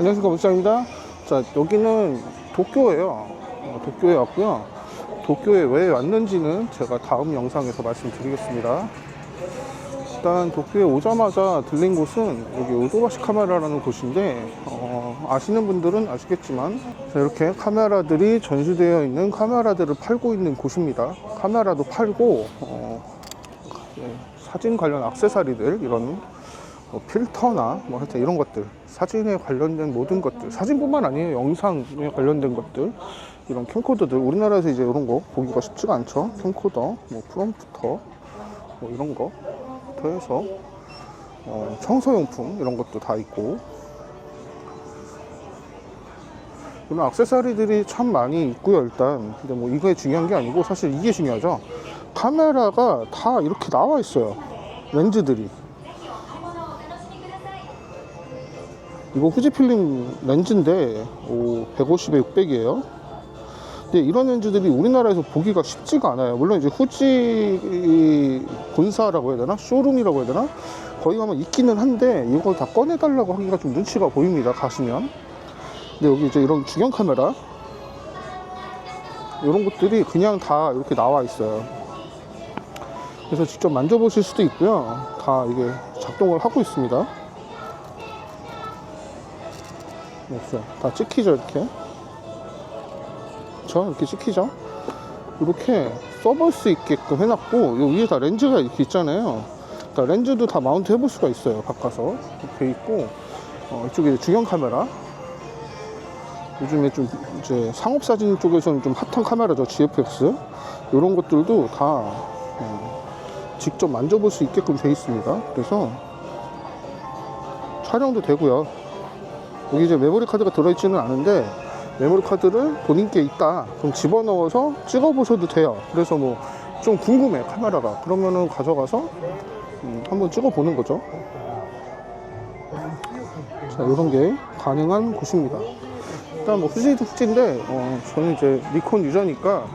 안녕하십니까 물상입니다. 자 여기는 도쿄예요. 어, 도쿄에 왔고요. 도쿄에 왜 왔는지는 제가 다음 영상에서 말씀드리겠습니다. 일단 도쿄에 오자마자 들린 곳은 여기 오도바시 카메라라는 곳인데 어, 아시는 분들은 아시겠지만 자, 이렇게 카메라들이 전시되어 있는 카메라들을 팔고 있는 곳입니다. 카메라도 팔고 어, 예, 사진 관련 액세서리들 이런 뭐 필터나 뭐 하여튼 이런 것들 사진에 관련된 모든 것들 사진뿐만 아니에요. 영상에 관련된 것들 이런 캠코더들. 우리나라에서 이제 이런 거 보기가 쉽지가 않죠. 캠코더 뭐 프롬프터 뭐 이런 거부터 해서 어, 청소용품 이런 것도 다 있고 이런 액세서리들이 참 많이 있고요 일단 근데 뭐 이게 중요한 게 아니고 사실 이게 중요하죠 카메라가 다 이렇게 나와 있어요 렌즈들이 이거 후지필름 렌즈인데 오, 150에 600이에요. 근데 이런 렌즈들이 우리나라에서 보기가 쉽지가 않아요. 물론 이제 후지 본사라고 해야 되나? 쇼룸이라고 해야 되나? 거기 가면 있기는 한데 이걸 다 꺼내달라고 하기가 좀 눈치가 보입니다. 가시면. 근데 여기 이제 이런 주경 카메라 이런 것들이 그냥 다 이렇게 나와 있어요. 그래서 직접 만져보실 수도 있고요. 다 이게 작동을 하고 있습니다. 없어요. 다 찍히죠, 이렇게. 저 이렇게 찍히죠? 이렇게 써볼 수 있게끔 해놨고, 요 위에 다 렌즈가 이렇게 있잖아요. 렌즈도 다 마운트 해볼 수가 있어요, 바꿔서. 이렇게 있고, 어, 이쪽에 주경 카메라. 요즘에 좀 이제 상업 사진 쪽에서는 좀 핫한 카메라죠, GFX. 이런 것들도 다 어, 직접 만져볼 수 있게끔 돼 있습니다. 그래서 촬영도 되고요. 여기 이제 메모리 카드가 들어있지는 않은데 메모리 카드를 본인께 있다 그럼 집어넣어서 찍어보셔도 돼요 그래서 뭐 좀 궁금해 카메라가 그러면은 가져가서 음, 한번 찍어보는 거죠 자 이런 게 가능한 곳입니다 일단 뭐 후지도 후지인데 어, 저는 이제 니콘 유저니까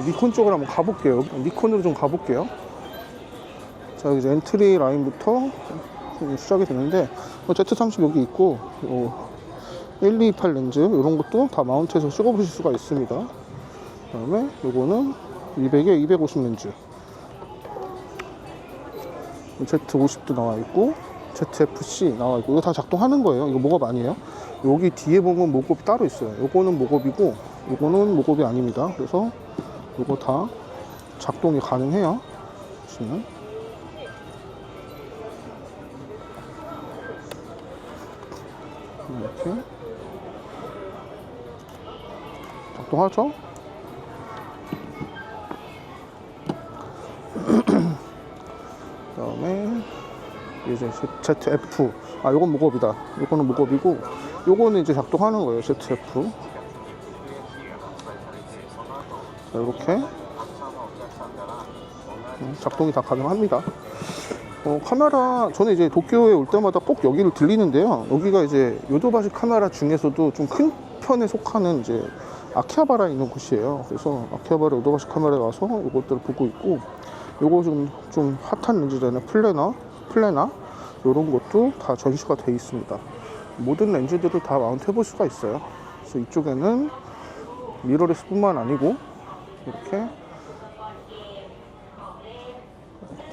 니콘 쪽으로 한번 가볼게요. 니콘으로 좀 가볼게요. 자 이제 엔트리 라인부터 시작이 되는데 뭐 Z30 여기 있고 어, 1228 렌즈 이런 것도 다 마운트해서 찍어보실 수가 있습니다. 그 다음에 요거는 200에 250 렌즈. Z50도 나와 있고 ZFC 나와 있고 이거 다 작동하는 거예요. 이거 목업 아니에요. 여기 뒤에 보면 목업이 따로 있어요. 요거는 목업이고 요거는 목업이 아닙니다. 그래서 요거 다 작동이 가능해요. 보시면 이렇게 작동하죠? 그 다음에 이제 ZF 아 요건 목업이다. 요거는 목업이고 요거는 이제 작동하는 거예요 ZF 자 이렇게. 음, 작동이 다 가능합니다. 어, 카메라 저는 이제 도쿄에 올 때마다 꼭 여기를 들리는데요. 여기가 이제 요도바시 카메라 중에서도 좀 큰 편에 속하는 이제 아키하바라에 있는 곳이에요. 그래서 아키하바라 요도바시 카메라에 와서 이것들을 보고 있고 요거 좀, 좀 핫한 렌즈잖아요. 플래너 플래나 이런 것도 다 전시가 돼 있습니다 모든 렌즈들을 다 마운트 해볼 수가 있어요 그래서 이쪽에는 미러레스뿐만 아니고 이렇게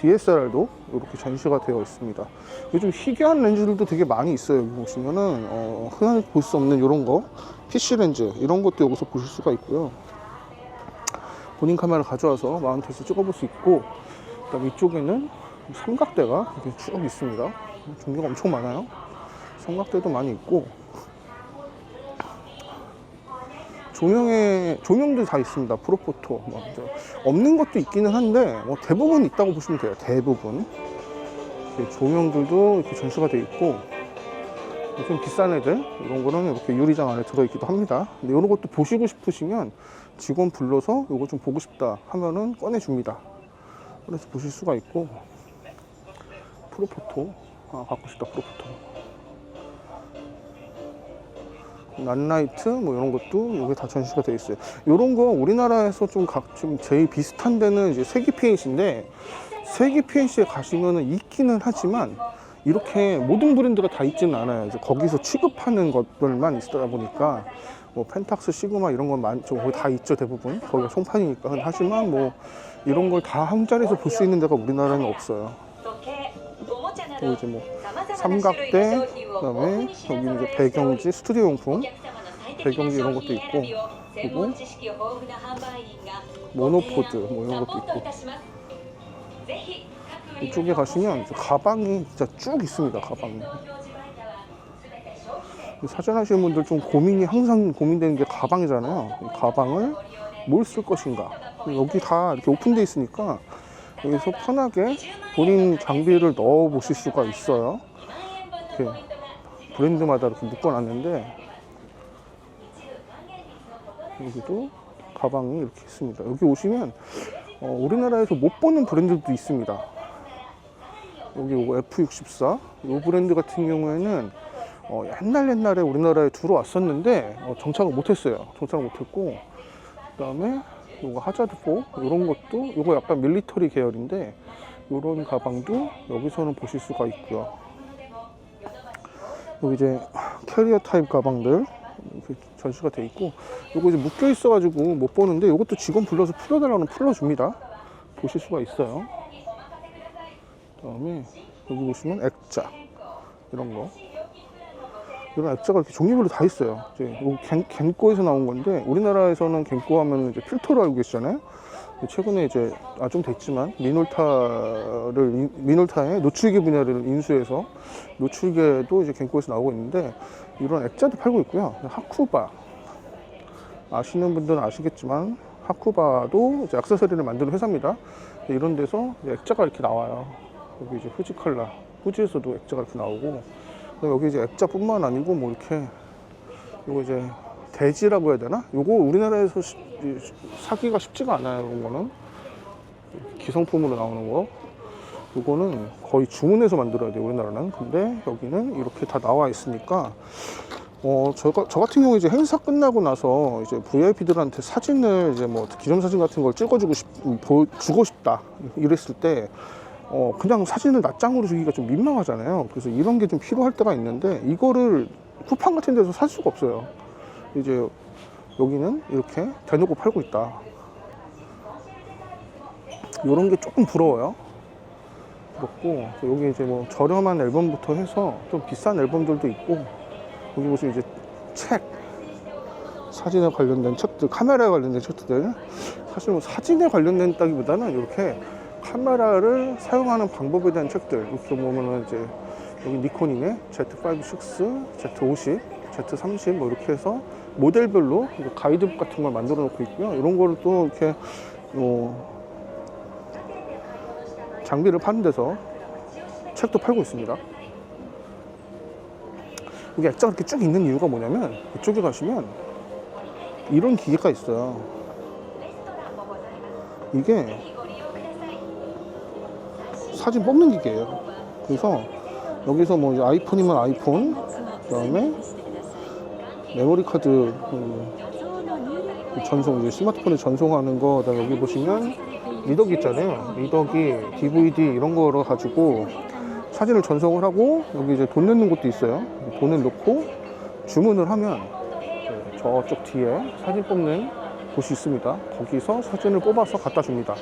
DSLR도 이렇게 전시가 되어 있습니다. 요즘 희귀한 렌즈들도 되게 많이 있어요. 여기 보시면은 어, 흔히 볼 수 없는 이런 거, PC 렌즈 이런 것도 여기서 보실 수가 있고요. 본인 카메라 가져와서 마운트해서 찍어볼 수 있고, 그다음 이쪽에는 삼각대가 이렇게 쭉 있습니다. 종류가 엄청 많아요. 삼각대도 많이 있고, 조명에 조명도 다 있습니다. 프로포토 뭐 없는 것도 있기는 한데 뭐 대부분 있다고 보시면 돼요. 대부분 조명들도 이렇게 전시가 되어 있고 좀 비싼 애들 이런 거는 이렇게 유리장 안에 들어있기도 합니다. 근데 이런 것도 보시고 싶으시면 직원 불러서 이거 좀 보고 싶다 하면은 꺼내줍니다. 그래서 보실 수가 있고 프로포토 아 갖고 싶다 프로포토 난라이트 뭐 이런 것도 여기 다 전시가 되어 있어요. 이런 거 우리나라에서 좀 각 좀 제일 비슷한 데는 이제 세기 PNC인데 세기 PNC에 가시면은 있기는 하지만 이렇게 모든 브랜드가 다 있지는 않아요. 이제 거기서 취급하는 것들만 있다 보니까 뭐 펜탁스, 시그마 이런 건 많죠. 거의 다 있죠 대부분. 거기가 송판이니까. 하지만 뭐 이런 걸 다 한 자리에서 볼 수 있는 데가 우리나라는 없어요. 여기 이제 뭐 삼각대 그다음에 여기 이제 배경지 스튜디오 용품 배경지 이런 것도 있고 그리고 모노포드 뭐 이런 것도 있고. 이쪽에 가시면 가방이 진짜 쭉 있습니다 가방이. 사전 하시는 분들 좀 고민이 항상 고민되는 게 가방이잖아요. 가방을 뭘 쓸 것인가. 여기 다 이렇게 오픈돼 있으니까 여기서 편하게 본인 장비를 넣어 보실 수가 있어요. 이렇게 브랜드마다 이렇게 묶어놨는데 여기도 가방이 이렇게 있습니다. 여기 오시면 어, 우리나라에서 못 보는 브랜드도 있습니다. 여기 F64 이 브랜드 같은 경우에는 어, 옛날 옛날에 우리나라에 들어왔었는데 어, 정착을 못했어요. 정착을 못했고 그 다음에 요거 하자드4 이런 것도 요거 약간 밀리터리 계열인데 이런 가방도 여기서는 보실 수가 있고요. 여기 이제 캐리어 타입 가방들 이렇게 전시가 돼 있고 요거 이제 묶여 있어 가지고 못 보는데 요것도 직원 불러서 풀어달라면 풀어줍니다. 보실 수가 있어요. 그 다음에 여기 보시면 액자 이런 거 이런 액자가 이렇게 종류별로 다 있어요. 이제 요 겐, 겐코에서 나온 건데 우리나라에서는 겐코 하면 이제 필터로 알고 계시잖아요. 최근에 이제 아 좀 됐지만 미놀타를 인- 미놀타의 노출계 분야를 인수해서 노출계도 이제 겐코에서 나오고 있는데 이런 액자도 팔고 있고요. 하쿠바 아시는 분들은 아시겠지만 하쿠바도 이제 액세서리를 만드는 회사입니다. 이런 데서 액자가 이렇게 나와요. 여기 이제 후지 컬러, 후지에서도 액자가 이렇게 나오고 여기 이제 액자뿐만 아니고 뭐 이렇게 이거 이제 대지라고 해야 되나? 요거 우리나라에서 시- 이- 사기가 쉽지가 않아요. 이런 거는 기성품으로 나오는 거. 요거는 거의 주문해서 만들어야 돼요. 우리나라는. 근데 여기는 이렇게 다 나와 있으니까 어, 저, 저 같은 경우 이제 행사 끝나고 나서 이제 VIP들한테 사진을 이제 뭐 기념 사진 같은 걸 찍어주고 싶, 보, 주고 싶다. 이랬을 때 어, 그냥 사진을 낱장으로 주기가 좀 민망하잖아요. 그래서 이런 게 좀 필요할 때가 있는데 이거를 쿠팡 같은 데서 살 수가 없어요. 이제 여기는 이렇게 대놓고 팔고 있다. 이런 게 조금 부러워요. 부럽고 여기 이제 뭐 저렴한 앨범부터 해서 좀 비싼 앨범들도 있고 여기 보시면 이제 책 사진에 관련된 책들 카메라에 관련된 책들 사실 뭐 사진에 관련된 다기보다는 이렇게 카메라를 사용하는 방법에 대한 책들 이렇게 보면은 이제 여기 니콘이네 Z5 6, Z50, Z30 뭐 이렇게 해서 모델별로 가이드북 같은 걸 만들어 놓고 있고요. 이런 거를 또 이렇게 어, 장비를 파는 데서 책도 팔고 있습니다. 여기 액자가 이렇게 쭉 있는 이유가 뭐냐면 이쪽에 가시면 이런 기계가 있어요. 이게 사진 뽑는 기계예요. 그래서 여기서 뭐 이제 아이폰이면 아이폰 그다음에 메모리 카드 음, 전송 이제 스마트폰에 전송하는 거 그다음에 여기 보시면 리더기 있잖아요. 리더기 DVD 이런 거로 가지고 사진을 전송을 하고 여기 이제 돈 넣는 곳도 있어요. 돈을 넣고 주문을 하면 저쪽 뒤에 사진 뽑는 곳이 있습니다. 거기서 사진을 뽑아서 갖다 줍니다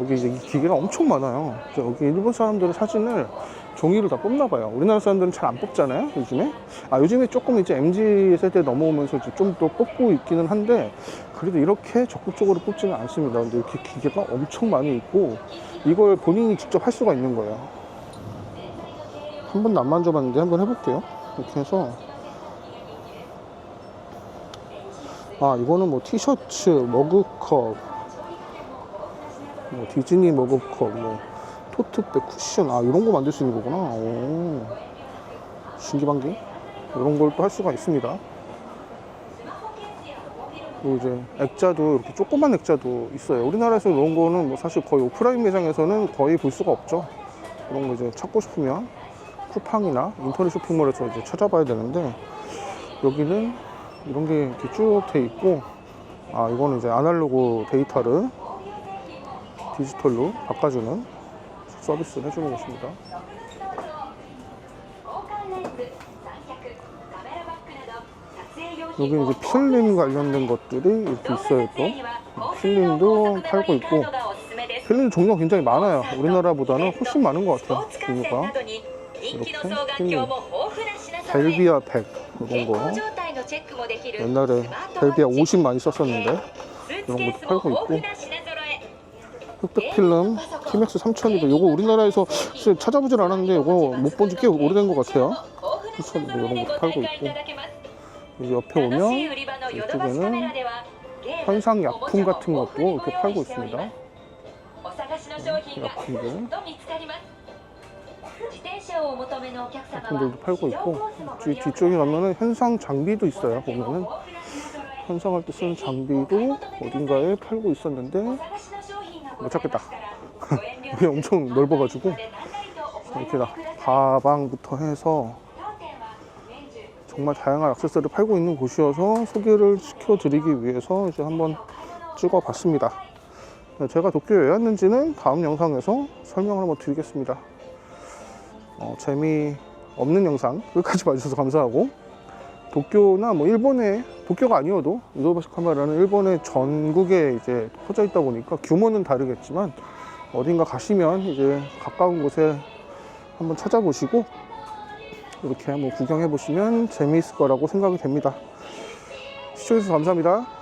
여기 이제 이 기계가 엄청 많아요. 여기 일본 사람들은 사진을 종이를 다 뽑나 봐요. 우리나라 사람들은 잘 안 뽑잖아요 요즘에. 아 요즘에 조금 이제 MZ 세대 넘어오면서 좀 더 뽑고 있기는 한데 그래도 이렇게 적극적으로 뽑지는 않습니다. 근데 이렇게 기계가 엄청 많이 있고 이걸 본인이 직접 할 수가 있는 거예요. 한 번도 안 만져봤는데 한번 해볼게요. 이렇게 해서. 아 이거는 뭐 티셔츠 머그컵 뭐 디즈니 머그컵 뭐 토트백 쿠션 아 이런 거 만들 수 있는 거구나. 오. 신기반기? 이런 걸 또 할 수가 있습니다. 그리고 이제 액자도 이렇게 조그만 액자도 있어요. 우리나라에서 이런 거는 뭐 사실 거의 오프라인 매장에서는 거의 볼 수가 없죠. 이런 거 이제 찾고 싶으면 쿠팡이나 인터넷 쇼핑몰에서 이제 찾아봐야 되는데 여기는 이런 게 이렇게 쭉 돼 있고 아 이거는 이제 아날로그 데이터를 디지털로 바꿔주는 서비스를 해주는 것입니다. 여기 이제 필름 관련된 것들이 이렇게 있어요 또. 필름도 팔고 있고. 필름 종류가 굉장히 많아요. 우리나라보다는 훨씬 많은 것 같아요 종류가. 이렇게 필름. 벨비아 100 이런 거. 옛날에 벨비아 50 많이 썼었는데 이런 것도 팔고 있고. 흑백 필름 티맥스 3000이도 요거 우리나라에서 사실 찾아보질 않았는데 요거 못 본 지 꽤 오래된 것 같아요. 3000 이런 것도 팔고 있고. 여기 옆에 오면 이쪽에는 현상 약품 같은 것도 이렇게 팔고 있습니다. 약품들. 약품들도 팔고 있고. 뒤, 뒤쪽에 가면은 현상 장비도 있어요 보면은. 현상할 때 쓰는 장비도 어딘가에 팔고 있었는데 못 찾겠다 여기 엄청 넓어가지고 이렇게 다 가방부터 해서 정말 다양한 액세서리를 팔고 있는 곳이어서 소개를 시켜드리기 위해서 이제 한번 찍어봤습니다. 네, 제가 도쿄에 왜 왔는지는 다음 영상에서 설명을 한번 드리겠습니다. 어, 재미없는 영상 끝까지 봐주셔서 감사하고 도쿄나 뭐 일본의 도쿄가 아니어도 유도바시 카메라는 일본의 전국에 이제 퍼져 있다 보니까 규모는 다르겠지만 어딘가 가시면 이제 가까운 곳에 한번 찾아보시고 이렇게 한번 구경해 보시면 재미있을 거라고 생각이 됩니다. 시청해주셔서 감사합니다.